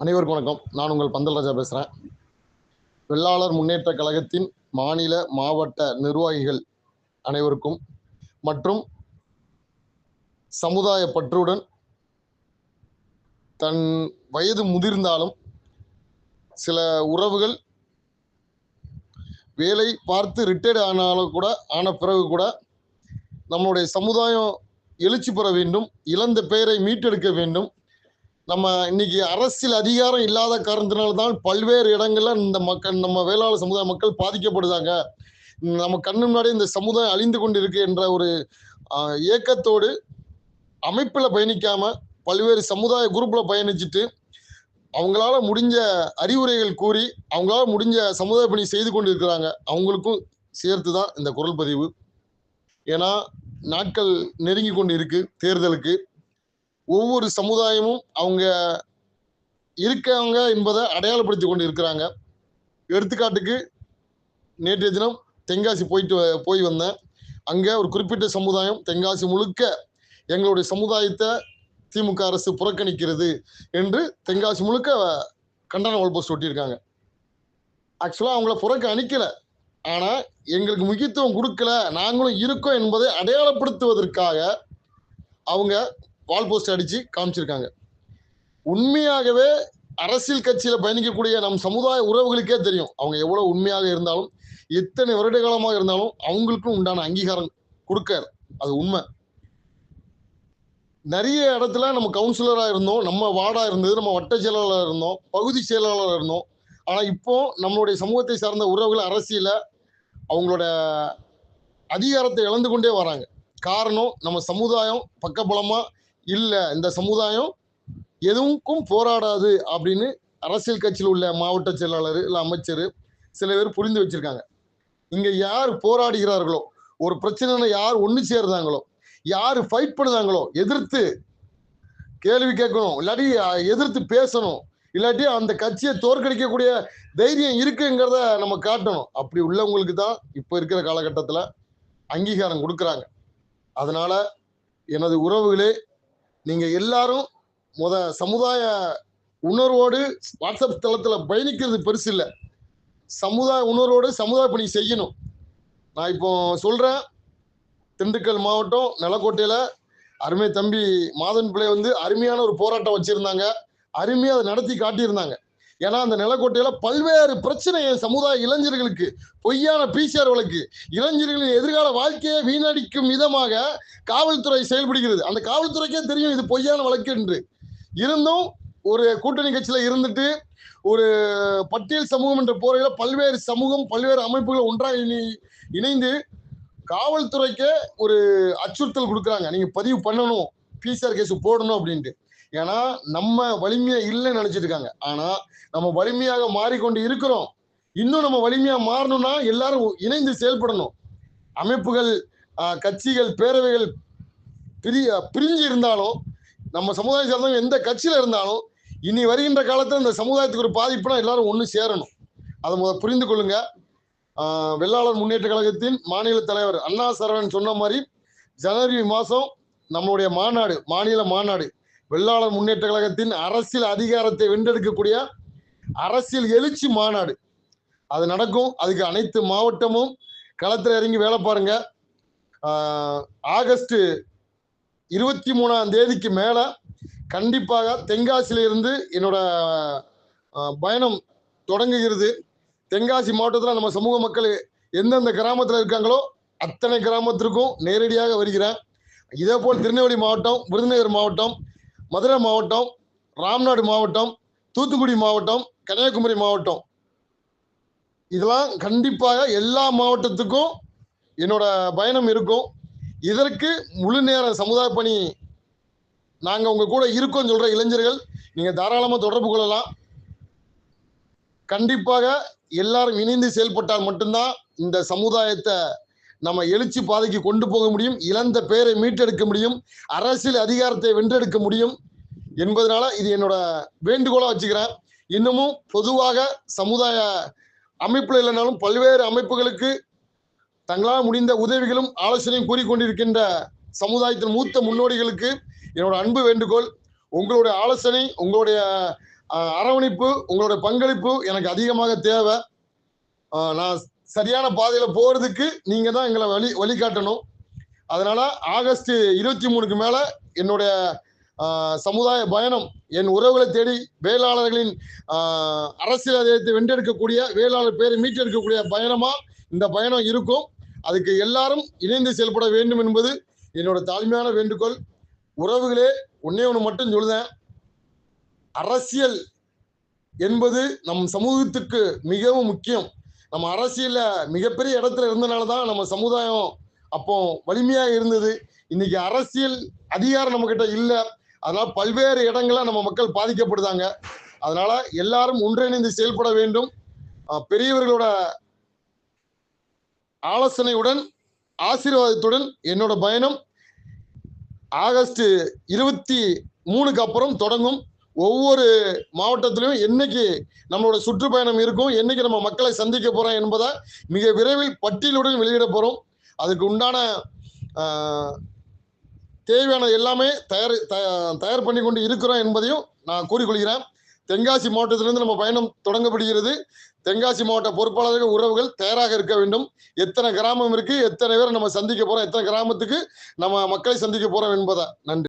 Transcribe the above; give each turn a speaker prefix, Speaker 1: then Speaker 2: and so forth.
Speaker 1: அனைவருக்கும் வணக்கம். நான் உங்கள் பந்தல் ராஜா பேசுகிறேன் வெள்ளாளர் முன்னேற்ற கழகத்தின் மாநில மாவட்ட நிர்வாகிகள் அனைவருக்கும் மற்றும் சமுதாய பற்றுடன் தன் வயது முதிர்ந்தாலும் சில உறவுகள் வேலை பார்த்து ரிட்டையர்ட் ஆனாலும் கூட ஆன பிறகு கூட நம்மளுடைய சமுதாயம் எழுச்சி பெற வேண்டும் இழந்த பெயரை மீட்டெடுக்க வேண்டும். நம்ம இன்னைக்கு அரசியல் அதிகாரம் இல்லாத காரணத்தினால்தான் பல்வேறு இடங்கள்ல இந்த மக்கள் நம்ம வேளாளர் சமுதாய மக்கள் பாதிக்கப்படுதாங்க. நம்ம கண்ணு முன்னாடி இந்த சமுதாயம் அழிந்து கொண்டிருக்கு என்ற ஒரு இயக்கத்தோடு ஏக்கத்தோடு பயணிக்காம பல்வேறு சமுதாய குரூப்பில் பயணிச்சுட்டு அவங்களால முடிஞ்ச அறிவுரைகள் கூறி அவங்களால முடிஞ்ச சமுதாய பணி செய்து கொண்டு இருக்கிறாங்க அவங்களுக்கும் சேர்த்து தான் இந்த குரல் பதிவு. ஏன்னா நாட்கள் நெருங்கி கொண்டு இருக்கு தேர்தலுக்கு. ஒவ்வொரு சமுதாயமும் அவங்க இருக்கவங்க என்பதை அடையாளப்படுத்தி கொண்டு இருக்கிறாங்க எடுத்துக்காட்டுக்கு நேற்றைய தினம் தென்காசி போயிட்டு வ- போய் வந்தேன். அங்கே ஒரு குறிப்பிட்ட சமுதாயம் தென்காசி முழுக்க எங்களுடைய சமுதாயத்தை திமுக அரசு புறக்கணிக்கிறது என்று தென்காசி முழுக்க கண்டன வால் போஸ்ட் ஒட்டியிருக்காங்க. ஆக்சுவலாக அவங்கள புறக்கணிக்கல ஆனால் எங்களுக்கு முக்கியத்துவம் கொடுக்கல. நாங்களும் இருக்கோம் என்பதை அடையாளப்படுத்துவதற்காக அவங்க வால் போஸ்ட் அடிச்சு காமிச்சிருக்காங்க. உண்மையாகவே அரசியல் கட்சியில பயணிக்கக்கூடிய நம் சமுதாய உறவுகளுக்கே தெரியும். அவங்க எவ்வளவு உண்மையாக இருந்தாலும் எத்தனை வருட காலமாக இருந்தாலும் அவங்களுக்கும் உண்டான அங்கீகாரம் கொடுக்க அது உண்மை. நிறைய இடத்துல நம்ம கவுன்சிலராக இருந்தோம் நம்ம வார்டாக இருந்தது நம்ம வட்ட செயலாளராக இருந்தோம் பகுதி செயலாளராக இருந்தோம். ஆனால் இப்போ நம்மளுடைய சமூகத்தை சார்ந்த உறவுகள் அரசியல அவங்களோட அதிகாரத்தை இழந்து கொண்டே வராங்க. காரணம் நம்ம சமுதாயம் பக்கபலமாக இல்லை இந்த சமுதாயம் எதுவுக்கும் போராடாது அப்படின்னு அரசியல் கட்சியில் உள்ள மாவட்ட செயலாளர் இல்லை அமைச்சர் சில பேர் புரிந்து வச்சிருக்காங்க. இங்கே யார் போராடுகிறார்களோ ஒரு பிரச்சனை யார் ஒன்று சேர்றாங்களோ யார் ஃபைட் பண்ணுதாங்களோ எதிர்த்து கேள்வி கேட்கணும் இல்லாட்டி எதிர்த்து பேசணும் இல்லாட்டி அந்த கட்சியை தோற்கடிக்கக்கூடிய தைரியம் இருக்குங்கிறத நம்ம காட்டணும். அப்படி உள்ளவங்களுக்கு தான் இப்போ இருக்கிற காலகட்டத்தில் அங்கீகாரம் கொடுக்குறாங்க. அதனால் எனது உறவுகளே நீங்க எல்லாரும் முத சமுதாய உணர்வோடு வாட்ஸ்அப் தளத்தில் பயணிக்கிறது பெருசு இல்லை. சமுதாய உணர்வோடு சமுதாய பணி செய்யணும். நான் இப்போ சொல்கிறேன் திண்டுக்கல் மாவட்டம் நிலக்கோட்டையில் அருமை தம்பி மாதன் பிள்ளை வந்து அருமையான ஒரு போராட்டம் வச்சுருந்தாங்க. அருமையாக அதை நடத்தி காட்டியிருந்தாங்க. ஏன்னா அந்த நிலக்கோட்டையில பல்வேறு பிரச்சனை சமுதாய இளைஞர்களுக்கு பொய்யான பிசிஆர் வழக்கு இளைஞர்களின் எதிர்கால வாழ்க்கையை வீணடிக்கும் விதமாக காவல்துறை செயல்படுகிறது. அந்த காவல்துறைக்கே தெரியும் இது பொய்யான வழக்கு என்று. இருந்தும் ஒரு கூட்டணி கட்சியில இருந்துட்டு ஒரு பட்டியல் சமூகம் என்ற போரையில பல்வேறு சமூகம் பல்வேறு அமைப்புகள் ஒன்றாக இணை இணைந்து காவல்துறைக்கே ஒரு அச்சுறுத்தல் கொடுக்குறாங்க. நீங்க பதிவு பண்ணணும் பிசிஆர் கேஸ் போடணும் அப்படின்ட்டு. ஏன்னா நம்ம வலிமையா இல்லைன்னு நினைச்சிட்டு இருக்காங்க ஆனா நம்ம வலிமையாக மாறிக்கொண்டு இருக்கிறோம். இன்னும் நம்ம வலிமையா மாறணும்னா எல்லாரும் இணைந்து செயல்படணும். அமைப்புகள் கட்சிகள் பேரவைகள் பிரி பிரிஞ்சு இருந்தாலும் நம்ம சமுதாயம் சார்ந்தவங்க எந்த கட்சியில இருந்தாலும் இனி வருகின்ற காலத்தில் இந்த சமுதாயத்துக்கு ஒரு பாதிப்புனா எல்லாரும் ஒன்று சேரணும். அதை முத புரிந்து கொள்ளுங்க. வெள்ளாளர் முன்னேற்ற கழகத்தின் மாநில தலைவர் அண்ணா சரவணன் சொன்ன மாதிரி ஜனவரி மாதம் நம்மளுடைய மாநாடு மாநில மாநாடு வெள்ளாளர் முன்னேற்ற கழகத்தின் அரசியல் அதிகாரத்தை வென்றெடுக்கக்கூடிய அரசியல் எழுச்சி மாநாடு. அது நடக்கும். அதுக்கு அனைத்து மாவட்டமும் களத்தில் இறங்கி வேலை பாருங்க. ஆகஸ்ட் இருபத்தி மூணாம் தேதிக்கு மேலே கண்டிப்பாக தென்காசியிலிருந்து என்னோட பயணம் தொடங்குகிறது. தென்காசி மாவட்டத்தில் நம்ம சமூக மக்கள் எந்தெந்த கிராமத்தில் இருக்காங்களோ அத்தனை கிராமத்திற்கும் நேரடியாக வருகிறேன். இதே போல் திருநெல்வேலி மாவட்டம் விருதுநகர் மாவட்டம் மதுரை மாவட்டம் ராம்நாடு மாவட்டம் தூத்துக்குடி மாவட்டம் கன்னியாகுமரி மாவட்டம். இதெல்லாம் கண்டிப்பாக எல்லா மாவட்டத்துக்கும் என்னோட பயணம் இருக்கும். இதற்கு முழு நேர சமுதாய பணி நாங்கள் உங்கள் கூட இருக்கோம்னு சொல்கிற இளைஞர்கள் நீங்கள் தாராளமாக தொடர்பு கொள்ளலாம். கண்டிப்பாக எல்லாரும் இணைந்து செயல்பட்டால் மட்டும்தான் இந்த சமுதாயத்தை நம்ம எழுச்சி பாதைக்கு கொண்டு போக முடியும் இழந்த பேரை மீட்டெடுக்க முடியும் அரசியல் அதிகாரத்தை வென்றெடுக்க முடியும் என்பதனால இது என்னோட வேண்டுகோளா வச்சுக்கிறேன். இன்னமும் பொதுவாக சமுதாய அமைப்புல இல்லைனாலும் பல்வேறு அமைப்புகளுக்கு தங்களால் முடிந்த உதவிகளும் ஆலோசனையும் கூறிக்கொண்டிருக்கின்ற சமுதாயத்தின் மூத்த முன்னோடிகளுக்கு என்னோட அன்பு வேண்டுகோள். உங்களுடைய ஆலோசனை உங்களுடைய அரவணைப்பு உங்களுடைய பங்களிப்பு எனக்கு அதிகமாக தேவை. நான் சரியான பாதையில போறதுக்கு நீங்க தான் எங்களை வழி வழிகாட்டணும். அதனால ஆகஸ்ட் இருபத்தி மூணுக்கு மேல என்னுடைய சமுதாய பயணம் என் உறவுகளை தேடி வேளாளர்களின் அரசியல் அதிகாரத்தை வென்றெடுக்கக்கூடிய வேளாளர் பேரை மீட்டெடுக்கக்கூடிய பயணமா இந்த பயணம் இருக்கும். அதுக்கு எல்லாரும் இணைந்து செயல்பட வேண்டும் என்பது என்னோட தாழ்மையான வேண்டுகோள். உறவுகளே ஒன்னே ஒன்று மட்டும் சொல்லுதேன் அரசியல் என்பது நம் சமூகத்துக்கு மிகவும் முக்கியம். நம்ம அரசியலில் மிகப்பெரிய இடத்துல இருந்தனால தான் நம்ம சமுதாயம் அப்போ வலிமையா இருந்தது. இன்னைக்கு அரசியல் அதிகாரம் நம்ம கிட்ட இல்ல. அதனால பல்வேறு இடங்கள நம்ம மக்கள் பாதிக்கப்படுதாங்க. அதனால எல்லாரும் ஒன்றிணைந்து செயல்பட வேண்டும். பெரியவர்களோட ஆலோசனையுடன் ஆசீர்வாதத்துடன் என்னோட பயணம் ஆகஸ்ட் இருபத்தி மூணுக்கு அப்புறம் தொடங்கும். ஒவ்வொரு மாவட்டத்திலையும் என்னைக்கு நம்மளோட சுற்றுப்பயணம் இருக்கும் என்னைக்கு நம்ம மக்களை சந்திக்க போறோம் என்பதை மிக விரைவில் பட்டியலுடன் வெளியிட போறோம். அதுக்கு உண்டான தேவையான எல்லாமே தயார் தயார் பண்ணி கொண்டு இருக்கிறோம் என்பதையும் நான் கூறிக்கொள்கிறேன். தென்காசி மாவட்டத்திலிருந்து நம்ம பயணம் தொடங்கப்படுகிறது. தென்காசி மாவட்ட பொறுப்பாளர்கள் உறவுகள் தயாராக இருக்க வேண்டும். எத்தனை கிராமம் இருக்கு எத்தனை பேரை நம்ம சந்திக்க போறோம் எத்தனை கிராமத்துக்கு நம்ம மக்களை சந்திக்க போறோம் என்பதா. நன்றி.